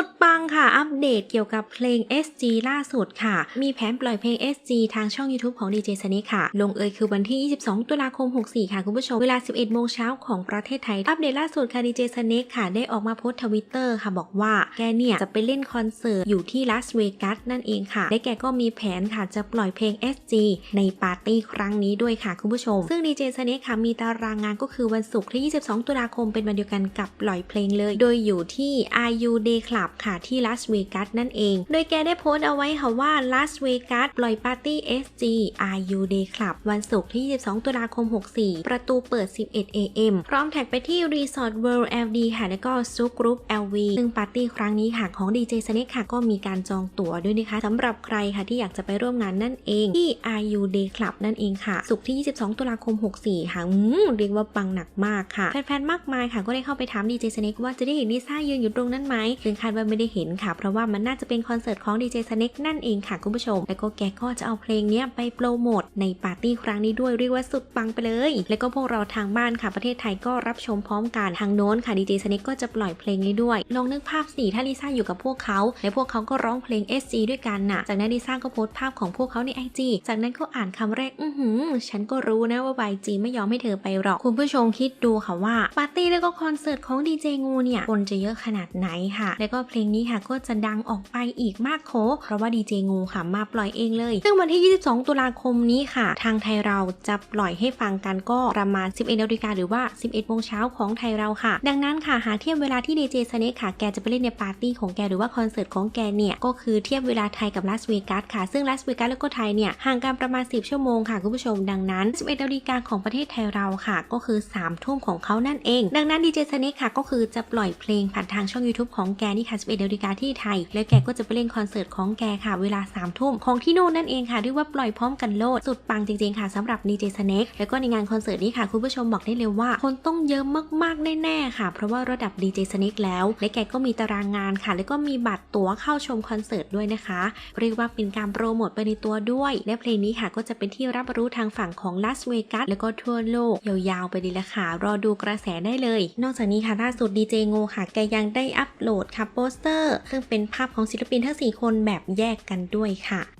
สุดปัง ค่ะ อัปเดตเกี่ยวกับเพลง SG ล่าสุดค่ะ มีแผนปล่อยเพลง SG ทางช่อง YouTube ของ DJ s n a k ค่ะ ลงเอยคือวันที่ 22 ตุลาคม 64 ค่ะคุณผู้ชม เวลา 11 โมงเช้าของประเทศไทย อัปเดตล่าสุดค่ะ DJ s n a k ค่ะ ได้ออกมาโพสต์ทวิตเตอร์ค่ะ บอกว่า แกเนี่ย จะไปเล่นคอนเสิร์ตอยู่ที่ลาสเวกัสนั่นเองค่ะ และแกก็มีแผนค่ะ จะปล่อยเพลง SG ในปาร์ตี้ครั้งนี้ด้วยค่ะคุณผู้ชม ซึ่ง DJ s n a k ค่ะ มีตารางงานก็คือวันศุกร์ที่ 22 ตุลาคม เป็นวันเดียวกันกับปล่อยเพลงเลย โดยอยู่ที่ RU Day Club ค่ะที่ลาสเวกัสนั่นเอง โดยแกได้โพสต์เอาไว้ค่ะว่าลาสเวกัสปล่อยปาร์ตี้ SG RU Day Club วันศุกร์ที่ 22 ตุลาคม 64 ประตูเปิด 11 AM พร้อมแท็กไปที่ Resort World LD ค่ะแล้วก็ s u g Group LV ซึ่งปาร์ตี้ครั้งนี้ค่ะของ DJ Snake ค่ะก็มีการจองตั๋วด้วยนะคะสำหรับใครค่ะที่อยากจะไปร่วมงานนั่นเองที่ RU Day Club นั่นเองค่ะศุกร์ที่ 22 ตุลาคม 64 ค่ะอืมเรียกว่าปังหนักมากค่ะ แฟนๆ มากมายค่ะก็ได้เข้าไปถาม DJ Snake ว่าจะได้เห็นลิซ่ายืนอยู่ตรงนั้นไหมซึ่งคาดว่าไม่ได้เห็นค่ะ เพราะว่ามันน่าจะเป็นคอนเสิร์ตของ DJ Snake นั่นเองค่ะคุณผู้ชม แล้วก็แกก็จะเอาเพลงนี้ไปโปรโมทในปาร์ตี้ครั้งนี้ด้วยเรียกว่าสุดปังไปเลย แล้วก็พวกเราทางบ้านค่ะประเทศไทยก็รับชมพร้อมกันทางโน้นค่ะ DJ Snake ก็จะปล่อยเพลงนี้ด้วยลองนึกภาพสิถ้าลิซ่าอยู่กับพวกเขาและพวกเขาก็ร้องเพลง SG ด้วยกันน่ะ จากนั้นลิซ่าก็โพสต์ภาพของพวกเขาใน IG จากนั้นก็อ่านคำแรก อื้อหือ ฉันก็รู้นะว่า YG ไม่ยอมให้เธอไปหรอก คุณผู้ชมคิดดูค่ะว่า ปาร์ตี้แล้วก็คอนเสิร์ตของ DJ งูเนี่ย คนจะเยอะขนาดไหนค่ะ แล้วก็เพลงนี้ค่ะก็จะดังออกไปอีกมากโคเพราะว่า DJ งูค่ะมาปล่อยเองเลย ซึ่งวันที่ 22 ตุลาคมนี้ค่ะ ทางไทยเราจะปล่อยให้ฟังกันก็ประมาณ 11นาฬิกาหรือว่า 11โมงเช้าของไทยเราค่ะ ดังนั้นค่ะหาเทียบเวลาที่ DJ s n a k e ค่ะแกจะไปเล่นในปาร์ตี้ของแกหรือว่าคอนเสิร์ตของแกเนี่ยก็คือเทียบเวลาไทยกับลาสเวกัสค่ะ ซึ่งลาสเวกัสแล้วก็ไทยเนี่ยห่างกันประมาณ 10 ชั่วโมงค่ะคุณผู้ชม ดังนั้น 11นาฬิกาของประเทศไทยเราค่ะ ก็คือ 3 ทุ่มของเขานั่นเอง ดังนั้น DJ s n a k e ค่ะก็คือจะปล่อยเพลงผ่านทางช่อง YouTube ของแกนี่ค่ะ 11นาฬิกาที่ไทย แล้วแกก็จะไปเล่นคอนเสิร์ตของแกค่ะ เวลา3ทุ่มของที่โน่นนั่นเองค่ะเรียกว่าปล่อยพร้อมกันโลดสุดปังจริงๆค่ะสำหรับ DJ s n a k e แล้วก็ในงานคอนเสิร์ตนี้ค่ะ คุณผู้ชมบอกได้เลยว่า คนต้องเยอะมากๆแน่ๆค่ะ เพราะว่าระดับ DJ s n a k e แล้ว และแกก็มีตารางงานค่ะ แล้วก็มีบัตรตั๋วเข้าชมคอนเสิร์ตด้วยนะคะ เรียกว่าเป็นการโปรโมทไปในตัวด้วย และเพลงนี้ค่ะก็จะเป็นที่รับรู้ทางฝั่งของลาสเวกัสแล้วก็ทั่วโลกยาวๆไปเลยละค่ะรอดูกระแสได้เลย นอกจากนี้ค่ะล่าสุดดีเจโงค่ะแกยังได้อัปโหลดค่ะโปสเตอร์ซึ่งเป็นภาพของศิลปินทั้ง 4 คนแบบแยกกันด้วยค่ะ